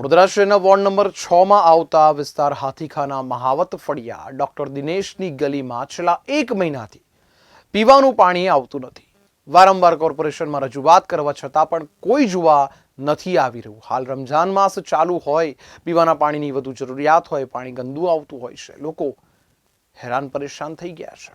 Vadodara ward number છમાં આવતા વિસ્તાર હાથીખાના મહાવત ફળિયા ડોક્ટર દિનેશની ગલીમાં છેલ્લા એક મહિનાથી પીવાનું પાણી આવતું નથી. વારંવાર કોર્પોરેશનમાં રજૂઆત કરવા છતાં પણ કોઈ જોવા નથી આવી રહ્યું. હાલ રમઝાન માસ ચાલુ હોય, પીવાના પાણીની વધુ જરૂરિયાત હોય, પાણી ગંદુ આવતું હોય છે. લોકો હેરાન પરેશાન થઈ ગયા છે.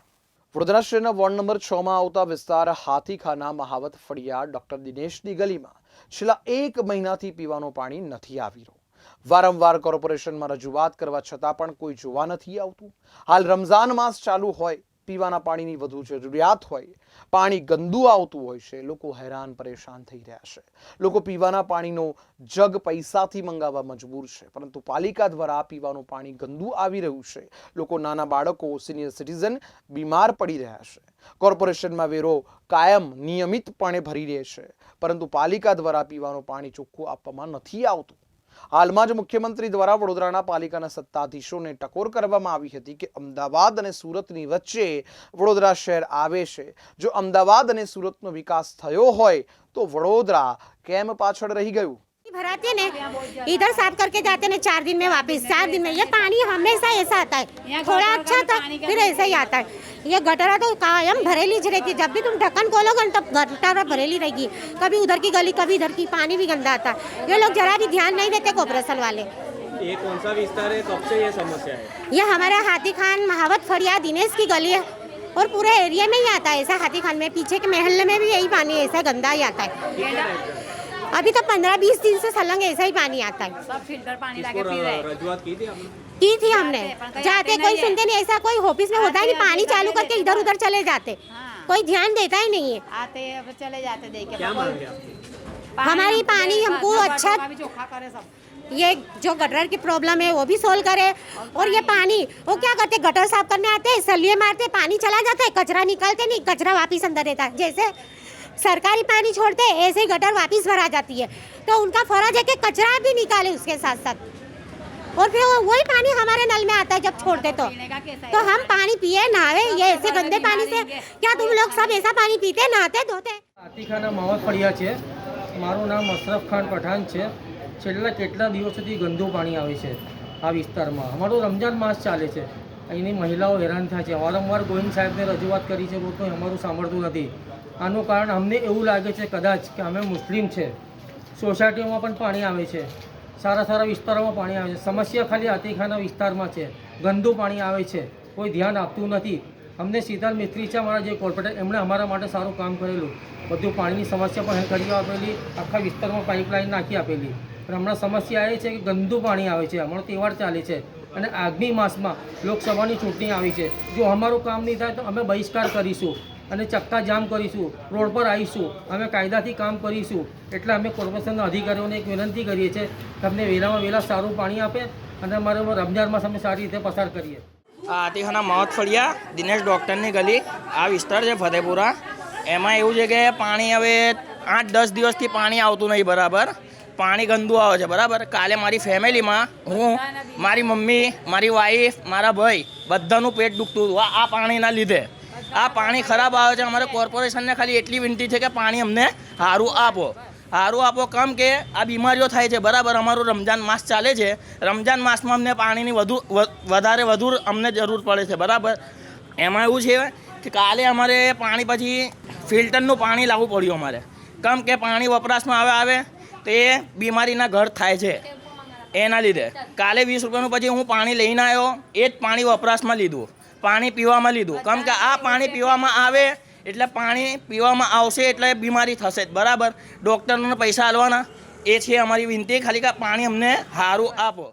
વડોદરા શહેરના વોર્ડ નંબર છમાં આવતા વિસ્તાર હાથીખાના મહાવત ફળિયા ડોક્ટર દિનેશની ગલીમાં છેલ્લા એક મહિનાથી પીવાનું પાણી નથી આવી રહ્યું. વારંવાર કોર્પોરેશનમાં રજૂઆત કરવા છતાં પણ કોઈ જોવા નથી આવતું. હાલ રમઝાન માસ ચાલુ હોય પીવાના પાણીની વધુ જરૂરિયાત હોય, પાણી ગંદુ આવતું હોય છે, લોકો હેરાન પરેશાન થઈ રહ્યા છે. લોકો પીવાના પાણીનો જગ પૈસાથી મંગાવવા મજબૂર છે, પરંતુ પાલિકા દ્વારા પીવાનું પાણી ગંદુ આવી રહ્યું છે. લોકો નાના બાળકો સિનિયર સિટીઝન બીમાર પડી રહ્યા છે. કોર્પોરેશનમાં વેરો કાયમ નિયમિતપણે ભરી રહે છે, પરંતુ પાલિકા દ્વારા પીવાનું પાણી ચોખ્ખું આપવામાં નથી આવતું. હાલમાં જ મુખ્યમંત્રી દ્વારા વડોદરાના પાલિકાના સત્તાધીશોને ટકોર કરવામાં આવી હતી કે અમદાવાદ અને સુરતની વચ્ચે વડોદરા શહેર આવે છે. જો અમદાવાદ અને સુરતનો વિકાસ થયો હોય તો વડોદરા કેમ પાછળ રહી ગયું? भराते ने इधर साफ़ करके जाते ने चार दिन में वापस चार दिन में। ये पानी हमेशा ऐसा आता है। थोड़ा अच्छा था फिर ऐसा ही आता है। ये गटरा तो कायम भरेली ज रहती है। जब भी तुम ढक्कन खोलोगे ना तब गटरा भरेली रहेगी। कभी उधर की गली कभी इधर की पानी भी गंदा आता है। ये लोग जरा भी ध्यान नहीं देते कॉपरेशन वाले। ये कौन सा विस्तार है? कब से ये समस्या है? ये हमारा हाथी खान महावत फरिया दिनेश की गली है। और पूरे एरिया में ही आता है ऐसा हाथी खान में। पीछे के महल में भी यही पानी ऐसा गंदा ही आता है। अभी तो पंद्रह बीस दिन से सलंग ऐसा ही पानी आता है। सब फ़िल्टर पानी लाके पी रहे र- की थी आपने? की थी हमने। जाते कोई सुनते नहीं ऐसा कोई ऑफ़िस में होता है नहीं पानी चालू करके इधर उधर चले जाते। हाँ। कोई ध्यान देता ही नहीं है। आते अब चले जाते देख क्या पानी हमारी पानी हमको अच्छा- ये जो गटर की प्रॉब्लम है वो भी सोल्व करे। और ये पानी वो क्या करते गटर साफ़ करने आते हैं सलिए मारते पानी चला जाता है कचरा निकालते नहीं कचरा वापिस अंदर रहता है। जैसे सरकारी पानी छोड़ते हैं ऐसे ही गटर वापिस भरा जाती है तो उनका फर्ज है कि कचरा भी निकाले उसके साथ साथ और फिर वो- वही पानी हमारे नल में आता है जब छोड़ते तो पीने का कैसा है? तो हम पानी पिए नहावे ये ऐसे गंदे पानी से क्या तुम लोग सब ऐसा पानी पीते नहाते धोते આતિખાના માવત ફળિયા છે મારું નામ અશરફ ખાન પઠાણ છે છેલ્લા કેટલા દિવસોથી ગંદુ પાણી આવે છે આ વિસ્તારમાં અમારું રમજાન માસ ચાલે છે અહીંની મહિલાઓ હેરાન થાય છે વારંવાર ગોવિંદ સાહેબને રજૂઆત કરી છે પણ અમારું સાંભળતું નથી આનું કારણ અમને એવું લાગે છે કદાચ કે અમે મુસ્લિમ છે. સોસાયટીઓમાં પણ પાણી આવે છે. સારા સારા વિસ્તારોમાં પાણી આવે છે. સમસ્યા ખાલી આતિખાના વિસ્તારમાં છે. ગંદુ પાણી આવે છે. કોઈ ધ્યાન આપતું નથી. અમને શીતલ મિસ્ત્રી છે અમારા જે કોર્પોરેટર, એમણે અમારા માટે સારું કામ કરેલું. બધું પાણીની સમસ્યા પણ કરી આપેલી, આખા વિસ્તારમાં પાઇપલાઇન નાખી આપેલી. પણ હમણાં સમસ્યા એ છે કે ગંદુ પાણી આવે છે. હમણાં તહેવાર ચાલે છે. અને આગામી માસમાં લોકસભાની ચૂંટણી આવી છે. જો અમારું કામ નહીં થાય તો અમે બહિષ્કાર કરીશું. અને ચક્કા જામ કરીશું, રોડ પર આવીશું, અમે કાયદાથી કામ કરીશું, એટલે અમે કોર્પોરેશનના અધિકારીઓને એક વિનંતી કરીએ છીએ, કે અમને વહેલામાં વહેલા સારું પાણી આપે અને અમારે રમજાનમાં અમે સારી રીતે પસાર કરીએ. આ આતિખાના માવત ફળિયા, દિનેશ ડૉક્ટરની ગલી. આ વિસ્તાર છે ફતેપુરા. એમાં એવું છે કે પાણી હવે આઠ, દસ દિવસથી પાણી આવતું નહીં, બરાબર. પાણી ગંદુ આવે છે, બરાબર. કાલે મારી ફેમિલીમાં હું, મારી મમ્મી, મારી વાઈફ મારા ભાઈ બધાનું પેટ દુખતું હતું. આ પાણીના લીધે. આ પાણી ખરાબ આવે છે અમારે કોર્પોરેશનને ખાલી એટલી વિનંતી છે કે પાણી અમને સારું આપો. સારું આપો કમ કે આ બીમારીઓ થાય છે. બરાબર, અમારું રમજાન માસ ચાલે છે. રમજાન માસમાં અમને પાણીની વધુ વધારે, વધુ અમને જરૂર પડે છે. બરાબર? એમાં એવું છે કે કાલે અમારે પાણી પછી ફિલ્ટરનું પાણી લાવવું પડ્યું અમારે. કમ કે પાણી વપરાશમાં આવે આવે, તો એ બીમારીના ઘર થાય છે. એના લીધે. કાલે વીસ રૂપિયાનું પછી હું પાણી લઈને આવ્યો, એ જ પાણી વપરાશમાં લીધું. પાણી પીવામાં લીધું. કેમ કે આ પાણી પીવામાં આવે એટલે પાણી પીવામાં આવશે એટલે બીમારી થશે જ. બરાબર? ડૉક્ટરને પૈસા આલવાના. એ છે અમારી વિનંતી. ખાલી કે પાણી અમને સારું આપો.